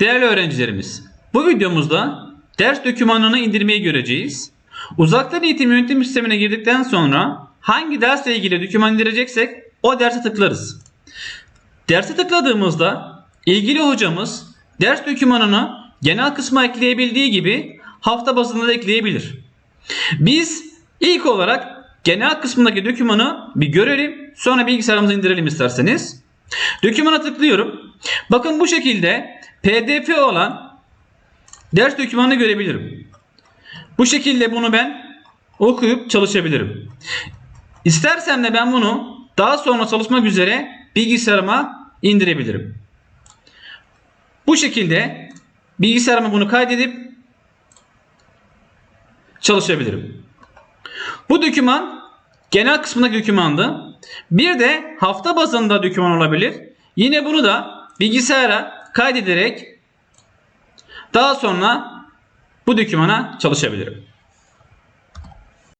Değerli öğrencilerimiz, bu videomuzda ders dokümanını indirmeyi göreceğiz. Uzaktan eğitim yönetim sistemine girdikten sonra hangi dersle ilgili doküman indireceksek o derse tıklarız. Derse tıkladığımızda ilgili hocamız ders dokümanını genel kısma ekleyebildiği gibi hafta bazında da ekleyebilir. Biz ilk olarak genel kısmındaki dokümanı bir görelim sonra bilgisayarımıza indirelim isterseniz. Dokümana tıklıyorum. Bakın bu şekilde pdf olan ders dokümanını görebilirim. Bu şekilde bunu ben okuyup çalışabilirim. İstersem de ben bunu daha sonra çalışmak üzere bilgisayarıma indirebilirim. Bu şekilde bilgisayarıma bunu kaydedip çalışabilirim. Bu doküman genel kısmındaki dokümandı. Bir de hafta bazında doküman olabilir. Yine bunu da bilgisayara kaydederek daha sonra bu dokümana çalışabilirim.